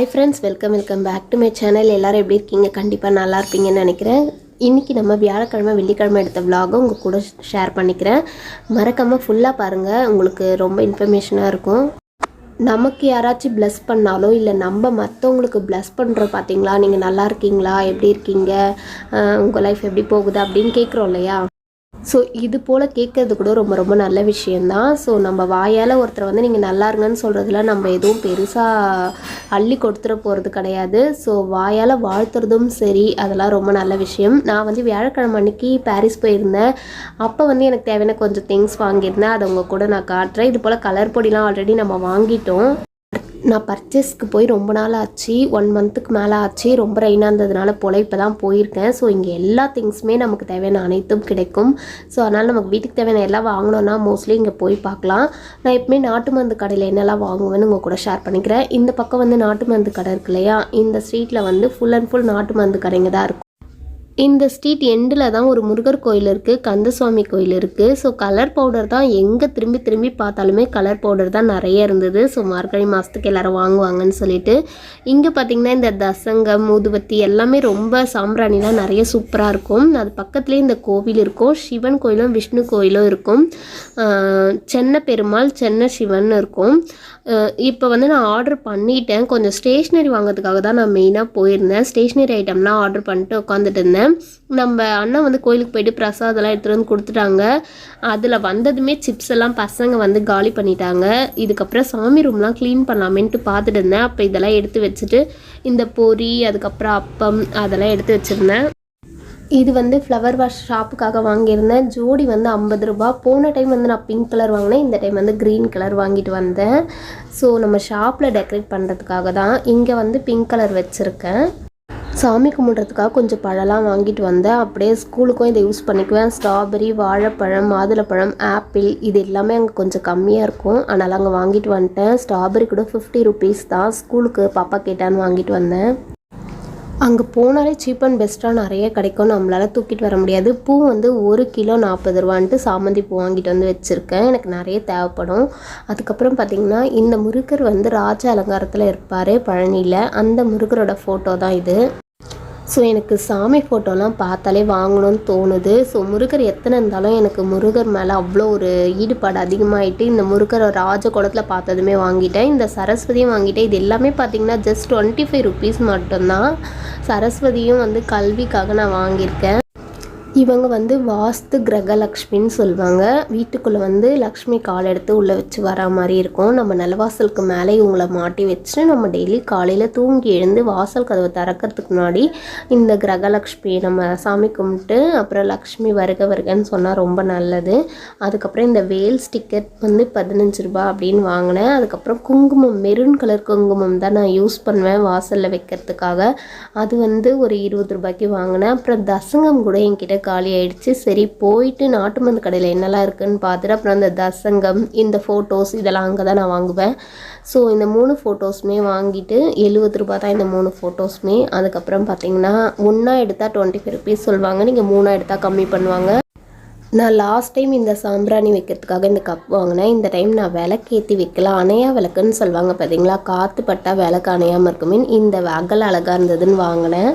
Hi friends welcome welcome back to my channel எல்லோரும் எப்படி இருக்கீங்க? கண்டிப்பாக நல்லா இருப்பீங்கன்னு நினைக்கிறேன். இன்றைக்கி நம்ம வியாழக்கிழமை வெள்ளிக்கிழமை எடுத்த விலாகும் உங்கள் கூட ஷேர் பண்ணிக்கிறேன். மறக்காமல் ஃபுல்லாக பாருங்கள் உங்களுக்கு ரொம்ப இன்ஃபர்மேஷனாக இருக்கும். நமக்கு யாராச்சும் ப்ளஸ் பண்ணாலோ இல்லை நம்ம மற்றவங்களுக்கு ப்ளஸ் பண்ணுறோம் பார்த்தீங்களா நீங்கள் நல்லா இருக்கீங்களா? எப்படி இருக்கீங்க? உங்கள் லைஃப் எப்படி போகுது? அப்படின்னு கேட்குறோம் இல்லையா? ஸோ இது போல் கேட்கறது கூட ரொம்ப ரொம்ப நல்ல விஷயந்தான் ஸோ நம்ம வாயால் ஒருத்தர் வந்து நீங்கள் நல்லா இருங்கன்னு சொல்கிறதுல நம்ம எதுவும் பெருசாக அள்ளி கொடுத்துட போகிறது கிடையாது. ஸோ வாயால் வாழ்த்துறதும் சரி அதெல்லாம் ரொம்ப நல்ல விஷயம். நான் வந்து வியாழக்கிழமை அன்னைக்கு பாரிஸ் போயிருந்தேன். அப்போ வந்து எனக்கு தேவையான கொஞ்சம் திங்ஸ் வாங்கியிருந்தேன். அதை உங்கள் கூட நான் காட்டுறேன். இது போல் கலர் பொடிலாம் ஆல்ரெடி நம்ம வாங்கிட்டோம். நான் பர்ச்சேஸ்க்கு போய் ரொம்ப நாள் ஆச்சு ஒன் மந்த்துக்கு மேலே ஆச்சு ரொம்ப ரெயினாக இருந்ததுனால போல் இப்போ தான் போயிருக்கேன். ஸோ இங்கே எல்லா திங்ஸுமே நமக்கு தேவையான அனைத்தும் கிடைக்கும். ஸோ அதனால் நமக்கு வீட்டுக்கு தேவையான எல்லாம் வாங்கினோன்னா மோஸ்ட்லி இங்கே போய் பார்க்கலாம். நான் எப்பவுமே நாட்டு மருந்து கடையில் என்னெல்லாம் வாங்குவேன்னு உங்கள் கூட ஷேர் பண்ணிக்கிறேன். இந்த பக்கம் வந்து நாட்டு மருந்து கடை இருக்கு இல்லையா? இந்த ஸ்ட்ரீட்டில் வந்து ஃபுல் அண்ட் ஃபுல் நாட்டு மருந்து கடைங்க தான் இருக்கும். இந்த ஸ்ட்ரீட் எண்டில் தான் ஒரு முருகர் கோயில் இருக்குது கந்தசுவாமி கோயில் இருக்குது ஸோ கலர் பவுடர் தான் எங்கே திரும்பி திரும்பி பார்த்தாலுமே கலர் பவுடர் தான் நிறைய இருந்தது. ஸோ மார்கழி மாதத்துக்கு எல்லோரும் வாங்குவாங்கன்னு சொல்லிட்டு. இங்கே பார்த்தீங்கன்னா இந்த தசங்கம் ஊதுபத்தி எல்லாமே ரொம்ப சாம்பிராணிலாம் நிறைய சூப்பராக இருக்கும். அது பக்கத்துலேயே இந்த கோவில் இருக்கும். சிவன் கோயிலும் விஷ்ணு கோயிலும் இருக்கும். சென்னை பெருமாள் சென்னை சிவன் இருக்கும் இப்போ வந்து நான் ஆர்டர் பண்ணிட்டேன். கொஞ்சம் ஸ்டேஷ்னரி வாங்குறதுக்காக தான் நான் மெயினாக போயிருந்தேன். ஸ்டேஷ்னரி ஐட்டம்லாம் ஆர்டர் பண்ணிட்டு உட்காந்துட்டு இருந்தேன். நம்ம அண்ணன் வந்து கோயிலுக்கு போயிட்டு பிரசாதம்லாம் எடுத்துகிட்டு வந்து கொடுத்துட்டாங்க. அதில் வந்ததுமே சிப்ஸ் எல்லாம் பசங்க வந்து காலி பண்ணிட்டாங்க. இதுக்கப்புறம் சாமி ரூம்லாம் க்ளீன் பண்ணலாமேன்ட்டு பார்த்துட்டு இருந்தேன். அப்போ இதெல்லாம் எடுத்து வச்சுட்டு இந்த பொரி அதுக்கப்புறம் அப்பம் அதெல்லாம் எடுத்து வச்சுருந்தேன். இது வந்து ஃப்ளவர் வாஷ் ஷாப்புக்காக வாங்கியிருந்தேன். ஜோடி வந்து ஐம்பது ரூபா. போன டைம் வந்து நான் பிங்க் கலர் வாங்கினேன். இந்த டைம் வந்து க்ரீன் கலர் வாங்கிட்டு வந்தேன். ஸோ நம்ம ஷாப்பில் டெக்கரேட் பண்ணுறதுக்காக தான் இங்கே வந்து பிங்க் கலர் வச்சுருக்கேன். சாமி கும்பிட்றதுக்காக கொஞ்சம் பழம்லாம் வாங்கிட்டு வந்தேன். அப்படியே ஸ்கூலுக்கும் இதை யூஸ் பண்ணிக்குவேன். ஸ்ட்ராபெரி வாழைப்பழம் மாதுளப்பழம் ஆப்பிள் இது எல்லாமே அங்கே கொஞ்சம் கம்மியாக இருக்கும். அதனால் அங்கே வாங்கிட்டு வந்துட்டேன். ஸ்ட்ராபெரி கூட ஃபிஃப்டி ருபீஸ் தான். ஸ்கூலுக்கு பாப்பா கேட்டான்னு வாங்கிட்டு வந்தேன். அங்கே போனாலே சீப் அண்ட் பெஸ்ட்டாக நிறைய கிடைக்கும். நம்மளால் தூக்கிட்டு வர முடியாது. பூ வந்து ஒரு கிலோ நாற்பது ரூபான்ட்டு சாமந்தி பூ வாங்கிட்டு வந்து வச்சுருக்கேன். எனக்கு நிறைய தேவைப்படும். அதுக்கப்புறம் பார்த்திங்கன்னா இந்த முருகர் வந்து ராஜ அலங்காரத்தில் இருப்பார் பழனியில். அந்த முருகரோட ஃபோட்டோ தான் இது. ஸோ எனக்கு சாமி ஃபோட்டோலாம் பார்த்தாலே வாங்கணும்னு தோணுது. ஸோ முருகர் எத்தனை இருந்தாலும் எனக்கு முருகர் மேலே அவ்வளோ ஒரு ஈடுபாடு அதிகமாகிட்டு இந்த முருகரை ராஜ குளத்தில் பார்த்ததுமே வாங்கிட்டேன். இந்த சரஸ்வதியும் வாங்கிட்டேன். இது எல்லாமே பார்த்தீங்கன்னா ஜஸ்ட் டுவெண்ட்டி ஃபைவ் ருபீஸ் மட்டும்தான். சரஸ்வதியும் வந்து கல்விக்காக நான் வாங்கியிருக்கேன். இவங்க வந்து வாஸ்து கிரகலக்ஷ்மின்னு சொல்லுவாங்க. வீட்டுக்குள்ளே வந்து லக்ஷ்மி கால் எடுத்து உள்ளே வச்சு வரா மாதிரி இருக்கும். நம்ம நிலவாசலுக்கு மேலே இவங்கள மாட்டி வச்சு நம்ம டெய்லி காலையில் தூங்கி எழுந்து வாசல் கதவை திறக்கிறதுக்கு முன்னாடி இந்த கிரகலக்ஷ்மி நம்ம சாமி கும்பிட்டு அப்புறம் லக்ஷ்மி வருக வருகன்னு சொன்னால் ரொம்ப நல்லது. அதுக்கப்புறம் இந்த வேல் ஸ்டிக்கர் வந்து பதினஞ்சு ரூபாய் அப்படின்னு வாங்கினேன். அதுக்கப்புறம் குங்குமம் மெரூன் கலர் குங்குமம் தான் நான் யூஸ் பண்ணுவேன் வாசலில் வைக்கிறதுக்காக. அது வந்து ஒரு இருபது ரூபாய்க்கு வாங்கினேன். அப்புறம் தசங்கம் கூட என்கிட்ட காலி ஆயிடுச்சு. சரி போயிட்டு நாட்டு மருந்து கடையில் என்னெல்லாம் இருக்குன்னு பார்த்துட்டு அப்புறம் அந்த தசங்கம் இந்த ஃபோட்டோஸ் இதெல்லாம் அங்கே தான் நான் வாங்குவேன். ஸோ இந்த மூணு ஃபோட்டோஸுமே வாங்கிட்டு எழுபது ரூபா தான் இந்த மூணு ஃபோட்டோஸுமே அதுக்கப்புறம் பார்த்தீங்கன்னா ஒன்றா எடுத்தால் டுவெண்ட்டி ஃபைவ் ருபீஸ் சொல்லுவாங்க. நீங்கள் மூணாக எடுத்தால் கம்மி பண்ணுவாங்க. நான் லாஸ்ட் டைம் இந்த சாம்பிராணி வைக்கிறதுக்காக இந்த கப் வாங்கினேன். இந்த டைம் நான் விளக்கேற்றி வைக்கலாம் அணையா விளக்குன்னு சொல்லுவாங்க பார்த்தீங்களா? காற்று பட்டா விளக்கு அணையாமல் இருக்குமே இந்த அகல் அழகாக இருந்ததுன்னு வாங்கினேன்.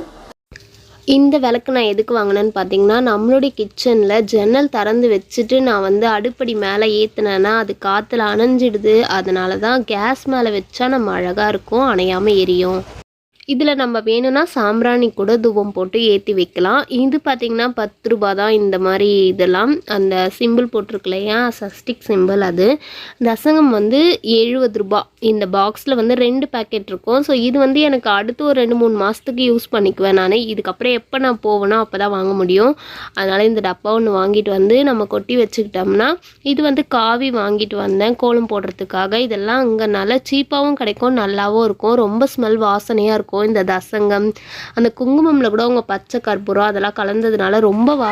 இந்த விளக்கு நான் எதுக்கு வாங்கினேன்னு பார்த்தீங்கன்னா நம்மளுடைய கிச்சனில் ஜன்னல் திறந்து வச்சுட்டு நான் வந்து அடுப்படி மேலே ஏற்றுனேன்னா அது காற்றுல அணைஞ்சிடுது. அதனால தான் கேஸ் மேலே வச்சா நம்ம அழகாக இருக்கும் அணையாமல் எரியும். இதில் நம்ம வேணும்னா சாம்பிராணி கூட தூபம் போட்டு ஏற்றி வைக்கலாம். இது பார்த்திங்கன்னா பத்து ரூபா தான் இந்த மாதிரி இதெல்லாம். அந்த சிம்பிள் போட்டிருக்கு இல்லையா சஸ்டிக் சிம்பிள் அது. தசங்கம் வந்து எழுபது ரூபா. இந்த பாக்ஸில் வந்து ரெண்டு பேக்கெட் இருக்கும். ஸோ இது வந்து எனக்கு அடுத்து ஒரு ரெண்டு மூணு மாதத்துக்கு யூஸ் பண்ணிக்குவேன் நான். இதுக்கப்புறம் எப்போ நான் போவேனோ அப்போ தான் வாங்க முடியும். அதனால் இந்த டப்பா ஒன்று வாங்கிட்டு வந்து நம்ம கொட்டி வச்சுக்கிட்டோம்னா இது வந்து காவி வாங்கிட்டு வந்தேன் கோலம் போடுறதுக்காக. இதெல்லாம் அங்கே நல்லா சீப்பாகவும் கிடைக்கும் நல்லாவும் இருக்கும். ரொம்ப ஸ்மெல் வாசனையாக இருக்கும். இந்த தசங்கம் அந்த குங்குமம்ல கூட அவங்க பச்சை கற்பூரம் அதெல்லாம் கலந்ததுனால ரொம்ப வா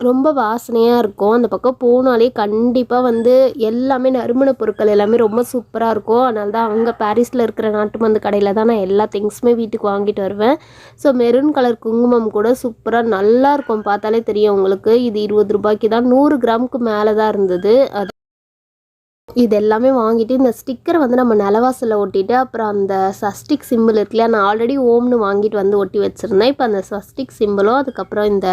ரொம்ப வாசனையாக இருக்கும். அந்த பக்கம் போனாலே கண்டிப்பாக வந்து எல்லாமே நறுமண பொருட்கள் எல்லாமே ரொம்ப சூப்பராக இருக்கும். அதனால தான் அங்கே பாரிஸில் இருக்கிற நாட்டு மந்து கடையில் தான் நான் எல்லா திங்ஸுமே வீட்டுக்கு வாங்கிட்டு வருவேன். ஸோ மெரூன் கலர் குங்குமம் கூட சூப்பராக நல்லாயிருக்கும் பார்த்தாலே தெரியும் உங்களுக்கு. இது இருபது ரூபாய்க்கு தான் நூறு கிராமுக்கு மேலே தான் இருந்தது. அது இது எல்லாமே வாங்கிட்டு இந்த ஸ்டிக்கரை வந்து நம்ம நிலவாசலில் ஒட்டிட்டு அப்புறம் அந்த சஸ்டிக் சிம்பிள் இருக்குல்லையா நான் ஆல்ரெடி ஓம்னு வாங்கிட்டு வந்து ஒட்டி வச்சுருந்தேன். இப்போ அந்த சஸ்டிக் சிம்பிளும் அதுக்கப்புறம் இந்த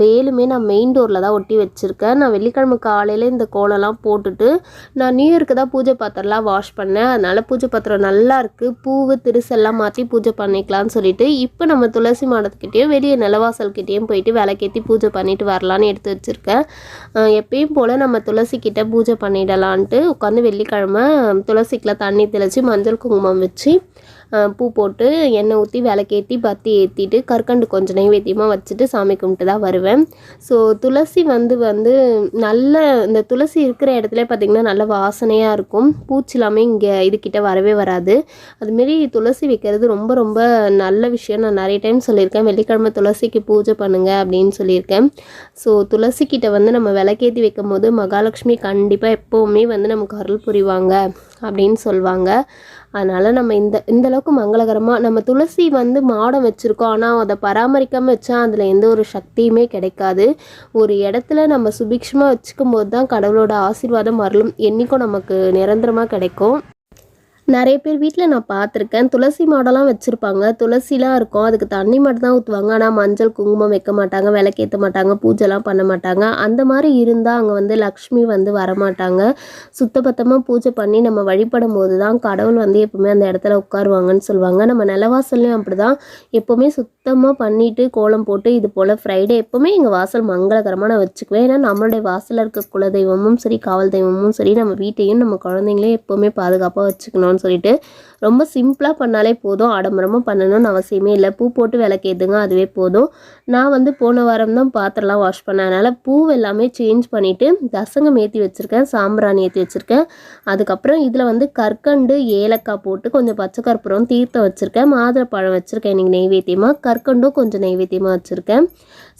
வேலுமே நான் மெயின் டோரில் தான் ஒட்டி வச்சுருக்கேன். நான் வெள்ளிக்கிழமை காலையில் இந்த கோலம்லாம் போட்டுட்டு நான் நியூ இயர்க்கு தான் பூஜை பாத்திரம்லாம் வாஷ் பண்ணேன். அதனால் பூஜை பாத்திரம் நல்லா இருக்குது பூவு திருசெல்லாம் மாற்றி பூஜை பண்ணிக்கலாம்னு சொல்லிட்டு இப்போ நம்ம துளசி மாடத்துக்கிட்டேயும் வெளியே நிலவாசல்கிட்டேயும் போயிட்டு விளக்கேற்றி பூஜை பண்ணிட்டு வரலான்னு எடுத்து வச்சுருக்கேன். எப்பயும் போல் நம்ம துளசிக்கிட்ட பூஜை பண்ணிடலான்ட்டு உட்காந்து வெள்ளிக்கிழமை துளசிக்கெலாம் தண்ணி தெளித்து மஞ்சள் குங்குமம் வச்சு பூ போட்டு எண்ணெய் ஊற்றி விளக்கேற்றி பத்தி ஏற்றிட்டு கற்கண்டு கொஞ்சம் நைவேத்தியமாக வச்சுட்டு சாமி கும்பிட்டு தான் வருவேன். ஸோ துளசி வந்து வந்து நல்ல இந்த துளசி இருக்கிற இடத்துல பார்த்திங்கன்னா நல்ல வாசனையாக இருக்கும். பூச்சி எல்லாமே இங்கே இதுக்கிட்ட வரவே வராது. அதுமாரி துளசி வைக்கிறது ரொம்ப ரொம்ப நல்ல விஷயம். நான் நிறைய டைம் சொல்லியிருக்கேன். வெள்ளிக்கிழமை துளசிக்கு பூஜை பண்ணுங்கள் அப்படின்னு சொல்லியிருக்கேன். ஸோ துளசிக்கிட்ட வந்து நம்ம விளக்கேற்றி வைக்கும் போது மகாலட்சுமி கண்டிப்பாக எப்போவுமே வந்து நமக்கு அருள் புரிவாங்க அப்படின்னு சொல்லுவாங்க அதனால் நம்ம இந்த இந்த அளவுக்கு மங்களகரமாக நம்ம துளசி வந்து மாடம் வச்சுருக்கோம். ஆனால் அதை பராமரிக்காமல் வச்சா அதில் எந்த ஒரு சக்தியுமே கிடைக்காது. ஒரு இடத்துல நம்ம சுபிக்ஷமாக வச்சுக்கும் போது தான் கடவுளோட ஆசீர்வாதம் வரலும் என்றைக்கும் நமக்கு நிரந்தரமாக கிடைக்கும். நிறைய பேர் வீட்டில் நான் பார்த்துருக்கேன். துளசி மாடெல்லாம் வச்சுருப்பாங்க. துளசிலாம் இருக்கும். அதுக்கு தண்ணி மட்டும் தான் ஊற்றுவாங்க ஆனால் மஞ்சள் குங்குமம் வைக்க மாட்டாங்க. விளக்கேற்ற மாட்டாங்க. பூஜைலாம் பண்ண மாட்டாங்க. அந்த மாதிரி இருந்தால் அங்கே வந்து லக்ஷ்மி வந்து வரமாட்டாங்க. சுத்தபத்தமாக பூஜை பண்ணி நம்ம வழிபடும் போது தான் கடவுள் வந்து எப்போவுமே அந்த இடத்துல உட்காருவாங்கன்னு சொல்லுவாங்க. நம்ம நிலவாசல்லையும் அப்படி தான் எப்போவுமே சுத்தமாக பண்ணிவிட்டு கோலம் போட்டு இது போல் ஃப்ரைடே எப்போவுமே எங்கள் வாசல் மங்களகரமாக நான் வச்சுக்குவேன். ஏன்னா நம்மளுடைய வாசலில் இருக்க குலதெய்வமும் சரி காவல் தெய்வமும் சரி நம்ம வீட்டையும் நம்ம குழந்தைங்களையும் எப்போவுமே பாதுகாப்பாக வச்சுக்கணும்னு சொல்லிட்டு ரொம்ப சிம்பிளாக பண்ணாலே போதும். ஆடம்பரமாக பண்ணணும்னு அவசியமே இல்லை. பூ போட்டு விளக்கேதுங்க அதுவே போதும். நான் வந்து போன வாரம் தான் பாத்திரம்லாம் வாஷ் பண்ணேன். அதனால் பூ எல்லாமே சேஞ்ச் பண்ணிவிட்டு தசங்கம் ஏற்றி வச்சுருக்கேன் சாம்பிராணி ஏற்றி வச்சுருக்கேன். அதுக்கப்புறம் இதில் வந்து கற்கண்டு ஏலக்காய் போட்டு கொஞ்சம் பச்சை கற்பூரம் தீர்த்தம் வச்சுருக்கேன். மாதுளப்பழம் வச்சுருக்கேன் இன்றைக்கி நெய்வேத்தியமாக கற்கண்டும் கொஞ்சம் நெய்வேத்தியமாக வச்சுருக்கேன்.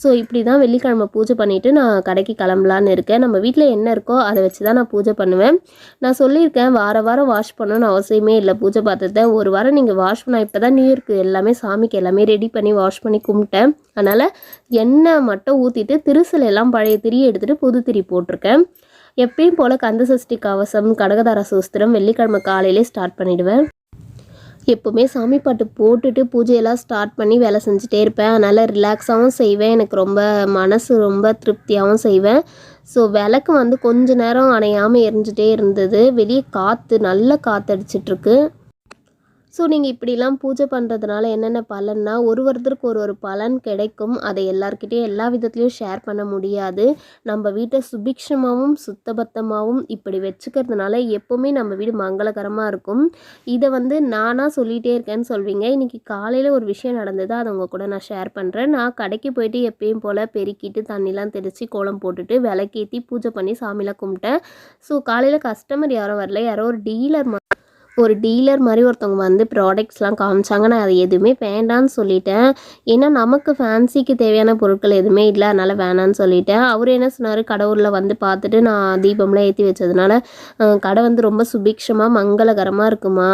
ஸோ இப்படி தான் வெள்ளிக்கிழமை பூஜை பண்ணிவிட்டு நான் கடைக்கு கிளம்பலான்னு இருக்கேன். நம்ம வீட்டில் என்ன இருக்கோ அதை வச்சு தான் நான் பூஜை பண்ணுவேன். நான் சொல்லியிருக்கேன் வார வாரம் வாஷ் பண்ணணும்னு அவசியமே இல்லை. பூஜை பாத்திரத்தை ஒரு வாரம் நீங்கள் வாஷ் பண்ண இப்போ தான் நியூ இயர்க்கு எல்லாமே சாமிக்கு எல்லாமே ரெடி பண்ணி வாஷ் பண்ணி கும்பிட்டேன். அதனால் எண்ணெய் மட்டும் ஊற்றிட்டு திருசல் எல்லாம் பழைய திரியை எடுத்துகிட்டு புது திரி போட்டிருக்கேன். எப்பயும் போல் கந்த சஷ்டி கவசம் கடகதார சோஸ்திரம் வெள்ளிக்கிழமை காலையிலே ஸ்டார்ட் பண்ணிடுவேன். எப்போவுமே சாமி பாட்டு போட்டுட்டு பூஜையெல்லாம் ஸ்டார்ட் பண்ணி வேலை செஞ்சுட்டே இருப்பேன். அதனால் ரிலாக்ஸாகவும் செய்வேன். எனக்கு ரொம்ப மனசு ரொம்ப திருப்தியாகவும் செய்வேன். ஸோ விளக்கு வந்து கொஞ்ச நேரம் அணையாமல் எரிஞ்சிட்டே இருந்தது. வெளியே காற்று நல்ல காற்றடிச்சிட்ருக்கு ஸோ நீங்கள் இப்படிலாம் பூஜை பண்ணுறதுனால என்னென்ன பலன்னா ஒரு ஒருத்தருக்கு ஒரு ஒரு பலன் கிடைக்கும். அதை எல்லாருக்கிட்டேயும் எல்லா விதத்துலேயும் ஷேர் பண்ண முடியாது. நம்ம வீட்டை சுபிக்ஷமாகவும் சுத்தபத்தமாகவும் இப்படி வச்சுக்கிறதுனால எப்போவுமே நம்ம வீடு மங்களகரமாக இருக்கும். இதை வந்து நானாக சொல்லிகிட்டே இருக்கேன்னு சொல்வீங்க. இன்றைக்கி காலையில் ஒரு விஷயம் நடந்தது. அதை உங்கள் கூட நான் ஷேர் பண்ணுறேன் நான் கடைக்கு போயிட்டு எப்பயும் போல் பெருக்கிட்டு தண்ணிலாம் தெளித்து கோலம் போட்டுட்டு விளக்கேற்றி பூஜை பண்ணி சாமியில் கும்பிட்டேன். ஸோ காலையில் கஸ்டமர் யாரும் வரல. யாரோ ஒரு டீலர் ஒரு டீலர் மாதிரி ஒருத்தவங்க வந்து ப்ராடக்ட்ஸ்லாம் காமிச்சாங்க. நான் அது எதுவுமே வேண்டான்னு சொல்லிட்டேன். ஏன்னா நமக்கு ஃபேன்சிக்கு தேவையான பொருட்கள் எதுவுமே இல்லை. அதனால் வேணான்னு சொல்லிட்டேன். அவர் என்ன சொன்னார்? கடவுளில் வந்து பார்த்துட்டு நான் தீபம்லாம் ஏற்றி வச்சதுனால கடை வந்து ரொம்ப சுபிக்ஷமாக மங்களகரமாக இருக்குமா?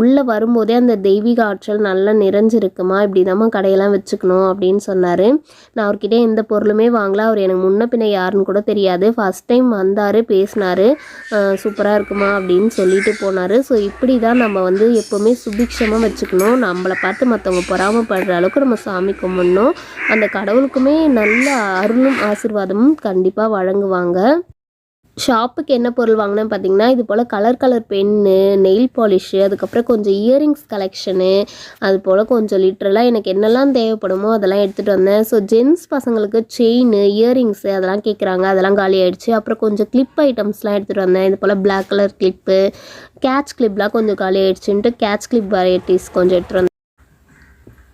உள்ளே வரும்போதே அந்த தெய்வீக ஆற்றல் நல்லா நிறைஞ்சிருக்குமா? இப்படி தான் கடையெல்லாம் வச்சுக்கணும் அப்படின்னு சொன்னார். நான் அவர்கிட்ட எந்த பொருளுமே வாங்கல. அவர் எனக்கு முன்ன பின்ன யாருன்னு கூட தெரியாது. ஃபஸ்ட் டைம் வந்தார் பேசினார். சூப்பராக இருக்குமா அப்படின்னு சொல்லிட்டு போனார். ஸோ இப்படி தான் நம்ம வந்து எப்போவுமே சுபிக்ஷமாக வச்சுக்கணும். நம்மளை பார்த்து மற்றவங்க பொறாமப்படுற அளவுக்கு நம்ம சாமி கும்பிடணும். அந்த கடவுளுக்குமே நல்ல அருளும் ஆசிர்வாதமும் கண்டிப்பாக வழங்குவாங்க. ஷாப்புக்கு என்ன பொருள் வாங்கினேன் பார்த்தீங்கன்னா இது போல் colour colour pen nail polish அதுக்கப்புறம் கொஞ்சம் இயரிங்ஸ் கலெக்ஷனு அது போல் கொஞ்சம் லிட்ரலாக எனக்கு என்னெல்லாம் தேவைப்படுமோ அதெல்லாம் எடுத்துகிட்டு வந்தேன். ஸோ ஜென்ஸ் பசங்களுக்கு செயின் இயரிங்ஸு அதெல்லாம் கேட்குறாங்க அதெல்லாம் காலி ஆகிடுச்சு அப்புறம் கொஞ்சம் கிளிப் ஐட்டம்ஸ்லாம் எடுத்துகிட்டு வந்தேன். இது போல் பிளாக் கலர் கிளிப்பு கேட்ச் கிளிப்லாம் கொஞ்சம் காலி ஆகிடுச்சுன்ட்டு கேட்ச் கிளிப் வெரைட்டிஸ் கொஞ்சம் எடுத்துகிட்டு வந்தேன்.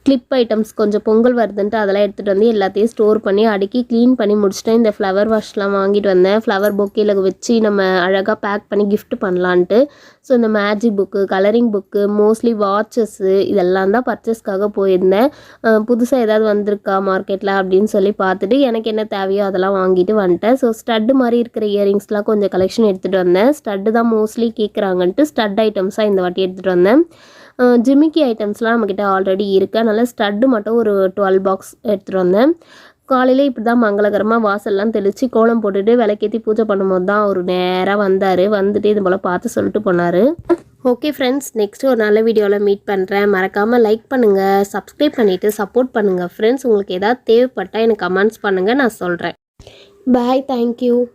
கிளிப் ஐட்டம்ஸ் கொஞ்சம் பொங்கல் வருதுன்ட்டு அதெல்லாம் எடுத்துகிட்டு வந்து எல்லாத்தையும் ஸ்டோர் பண்ணி அடுக்கி க்ளீன் பண்ணி முடிச்சுட்டேன் இந்த ஃப்ளவர் வாஷ்லாம் வாங்கிட்டு வந்தேன். ஃப்ளவர் பொக்கேல வச்சு நம்ம அழகாக பேக் பண்ணி கிஃப்ட் பண்ணலான்ட்டு. ஸோ இந்த magic book colouring book mostly watches இதெல்லாம் தான் பர்ச்சேஸ்க்காக போயிருந்தேன். புதுசாக ஏதாவது வந்திருக்கா மார்க்கெட்டில் அப்படின்னு சொல்லி பார்த்துட்டு எனக்கு என்ன தேவையோ அதெல்லாம் வாங்கிட்டு வந்துட்டேன். ஸோ ஸ்டட்டு மாதிரி இருக்கிற இயரிங்ஸ்லாம் கொஞ்சம் கலெக்ஷன் எடுத்துகிட்டு வந்தேன். ஸ்டட்டு தான் மோஸ்ட்லி கேட்குறாங்கன்ட்டு ஸ்டட் ஐட்டம்ஸாக இந்த வாட்டி எடுத்துகிட்டு வந்தேன். ஜிமிக்கி ஐட்டம்ஸ்லாம் நம்மக்கிட்ட ஆல்ரெடி இருக்குது அதனால் ஸ்டட்டு மட்டும் ஒரு டுவெல் பாக்ஸ் எடுத்துகிட்டு வந்தேன். காலையில் இப்படி தான் மங்களகரமாக வாசல்லாம் தெளித்து கோலம் போட்டுட்டு விளக்கேற்றி பூஜை பண்ணும்போது தான் அவர் நேராக வந்தார். வந்துட்டு இது போல் பார்த்து சொல்லிட்டு போனார். ஓகே ஃப்ரெண்ட்ஸ் நெக்ஸ்ட்டு ஒரு நல்ல வீடியோவில் மீட் பண்ணுறேன் மறக்காமல் லைக் பண்ணுங்கள் சப்ஸ்கிரைப் பண்ணிவிட்டு சப்போர்ட் பண்ணுங்கள் ஃப்ரெண்ட்ஸ் உங்களுக்கு எதாவது தேவைப்பட்டால் எனக்கு கமெண்ட்ஸ் பண்ணுங்கள் நான் சொல்கிறேன் பாய் தேங்க்யூ